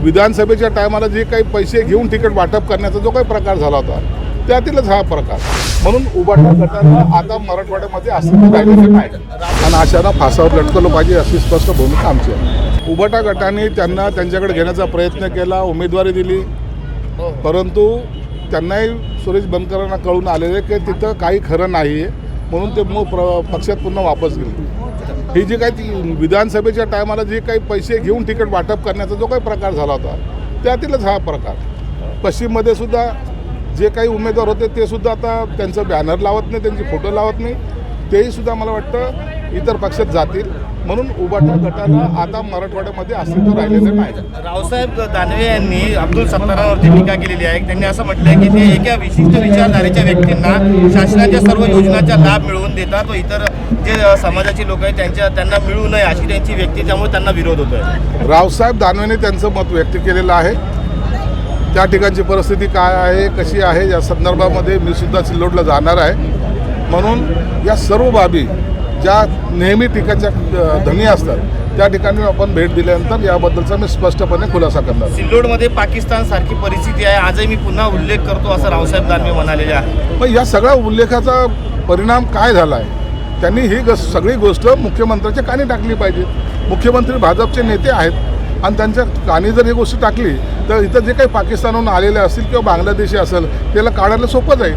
विधानसभेच्या टायमाला जे काही पैसे घेऊन तिकीट वाटप करण्याचा जो काही प्रकार झाला होता त्यातीलच हा प्रकार. म्हणून उभाटा गटाला आता मराठवाड्यामध्ये अस्तित्व राहिलेलं नाही. आणि अशांना फासावर लटकवलं पाहिजे अशी स्पष्ट भूमिका आमची आहे. उभाटा गटाने त्यांना त्यांच्याकडे घेण्याचा प्रयत्न केला उमेदवारी दिली. परंतु त्यांनाही सुरेश बनकरांना कळून आलेले की तिथं काही खरं नाही आहे म्हणून ते मूळ प्र पक्षात पुन्हा वापस गेले. ही जी काही ती विधानसभेच्या टायमाला जे काही पैसे घेऊन तिकीट वाटप करण्याचा जो काही प्रकार झाला होता त्यातीलच हा प्रकार. पश्चिममध्ये सुद्धा जे काही उमेदवार होते ते सुद्धा आता त्यांचं बॅनर लावत नाही त्यांचे फोटो लावत नाही. तेही सुद्धा मला वाटतं इतर पक्षात जातील. म्हणून उबाटा गटाला आता मराठवाड्यामध्ये अस्तित्व राहिलेलं नाही. रावसाहेब दानवे यांनी अब्दुल सत्तारांवरती टीका केलेली आहे. त्यांनी असं म्हटलंय की ते एका विशिष्ट विचारधारेच्या व्यक्तींना शासनाच्या सर्व योजनांचा लाभ मिळवून देतात व इतर जे समाजाची लोक आहेत त्यांच्या त्यांना मिळू नये अशी त्यांची व्यक्ती त्यामुळे त्यांना विरोध होतोय. रावसाहेब दानवेने त्यांचं मत व्यक्त केलेलं आहे. त्या ठिकाणची परिस्थिती काय आहे कशी आहे या संदर्भामध्ये मी सुद्धा सिल्लोडला जाणार आहे. म्हणून या सर्व बाबी ज्या नेहमी टीकाच्या धनी असतात त्या ठिकाणी आपण भेट दिल्यानंतर याबद्दलचा मी स्पष्टपणे खुलासा करणार सिल्लोडमध्ये पाकिस्तान सारखी परिस्थिती आहे. आजही मी पुन्हा उल्लेख करतो असं रावसाहेब दानवे म्हणालेले आहे. मग या सगळ्या उल्लेखाचा परिणाम काय झाला आहे त्यांनी ही गस सगळी गोष्ट मुख्यमंत्र्याच्या कानी टाकली पाहिजे. मुख्यमंत्री भाजपचे नेते आहेत आणि त्यांच्या कानी जर ही गोष्ट टाकली तर इथं जे काही पाकिस्तानहून आलेले असतील किंवा बांगलादेशी असेल त्याला काढायला सोपं जाईल.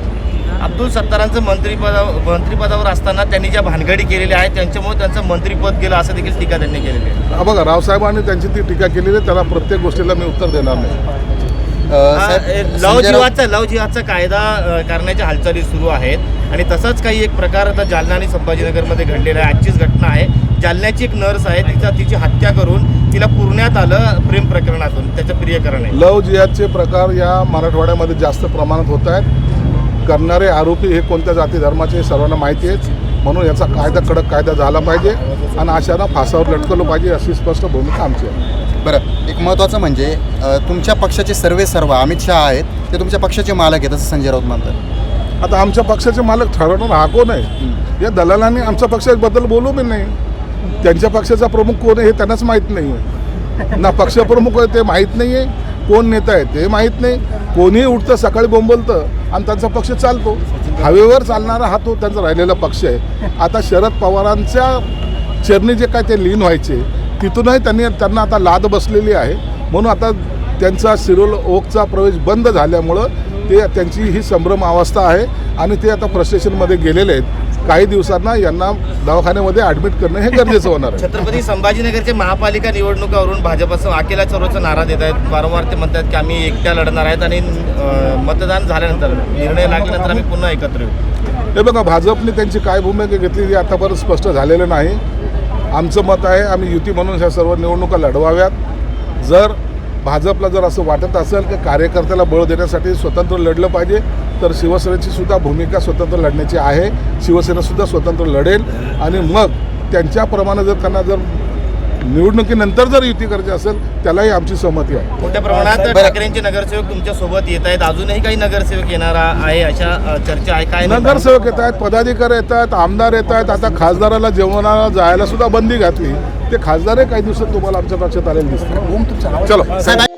अब्दुल सत्तारांचं मंत्रिपदा मंत्रिपदावर असताना त्यांनी ज्या भानगडी केलेल्या आहेत त्यांच्यामुळे त्यांचं मंत्रिपद गेलं असं देखील टीका त्यांनी केलेली आहे. हा बघा रावसाहेबांनी त्यांची ती टीका केलेली आहे त्याला प्रत्येक गोष्टीला मी उत्तर देणार नाही. लव जिहादचा लव जिहादचा कायदा करण्याच्या हालचाली सुरू आहेत आणि तसाच काही एक प्रकार आता जालना आणि संभाजीनगरमध्ये घडलेला आहे. आजचीच घटना आहे. जालन्याची एक नर्स आहे तिचा तिची हत्या करून तिला पुरण्यात आलं प्रेम प्रकरणातून त्याचं प्रियकरण आहे. लव जिहादचे प्रकार या मराठवाड्यामध्ये जास्त प्रमाणात होत आहेत. करणारे आरोपी हे कोणत्या जाती धर्माचे हे सर्वांना माहिती आहे म्हणून याचा कायदा कडक कायदा झाला पाहिजे आणि अशांना फासावर लटकवलं पाहिजे अशी स्पष्ट भूमिका आमची आहे. बरं एक महत्त्वाचं म्हणजे तुमच्या पक्षाचे सर्वे सर्व अमित शहा आहेत ते तुमच्या पक्षाचे मालक आहेत असं संजय राऊत म्हणतात. आता आमच्या पक्षाचे मालक ठरवणार हा कोण आहे? या दलालांनी आमच्या पक्षाबद्दल बोलू बी नाही. त्यांच्या पक्षाचा प्रमुख कोण आहे हे त्यांनाच माहीत नाही आहे ना पक्षप्रमुख आहे ते माहीत नाही आहे कोण नेता आहे ते माहीत नाही. कोणीही उठतं सकाळी बोंबलतं आणि त्यांचा पक्ष चालतो. हवेवर चालणारा हा तो त्यांचा राहिलेला पक्ष आहे. आता शरद पवारांच्या चरणी जे काय ते लीन व्हायचे तिथूनही त्यांनी त्यांना आता लाद बसलेली आहे. म्हणून आता त्यांचा सिरोल ओकचा प्रवेश बंद झाल्यामुळं ते त्यांची ही संभ्रम अवस्था आहे आणि ते आता प्रशासनमध्ये गेलेले आहेत. काही दिवसांना यांना दवाखान्यामध्ये ॲडमिट करणं हे गरजेचं होणार आहे. छत्रपती संभाजीनगरच्या महापालिका निवडणुकावरून भाजपचं अकेला चोरोचा नारा देत आहेत. वारंवार ते म्हणतात की आम्ही एकट्या लढणार आहेत आणि मतदान झाल्यानंतर निर्णय लागल्यानंतर आम्ही पुन्हा एकत्र येऊ. हे बघा भाजपने त्यांची काय भूमिका घेतली हे आतापर्यंत स्पष्ट झालेलं नाही. आमचं मत आहे आम्ही युती म्हणून ह्या सर्व निवडणुका लढवाव्यात. जर भाजपला जर असं वाटत असेल की कार्यकर्त्याला बळ देण्यासाठी स्वतंत्र लढलं पाहिजे तर शिवसेनेची सुद्धा भूमिका स्वतंत्र लढण्याची आहे. शिवसेनासुद्धा स्वतंत्र लढेल. आणि मग त्यांच्याप्रमाणे जर त्यांना जर निवडणुकीनंतर जर युती करायची असेल त्यालाही आमची सहमती आहे. मोठ्या प्रमाणात. ठाकरेंचे नगरसेवक तुमच्यासोबत येत आहेत. अजूनही काही नगरसेवक येणार आहे अशा चर्चा आहे. काय? नगरसेवक येत आहेत पदाधिकारी येत आहेत आमदार येत आहेत. आता खासदाराला जेवणाला जायला सुद्धा बंदी घातली. ते खासदारही काही दिवसात तुम्हाला आमच्या पक्षात आलेले दिसतात चलो. साहेब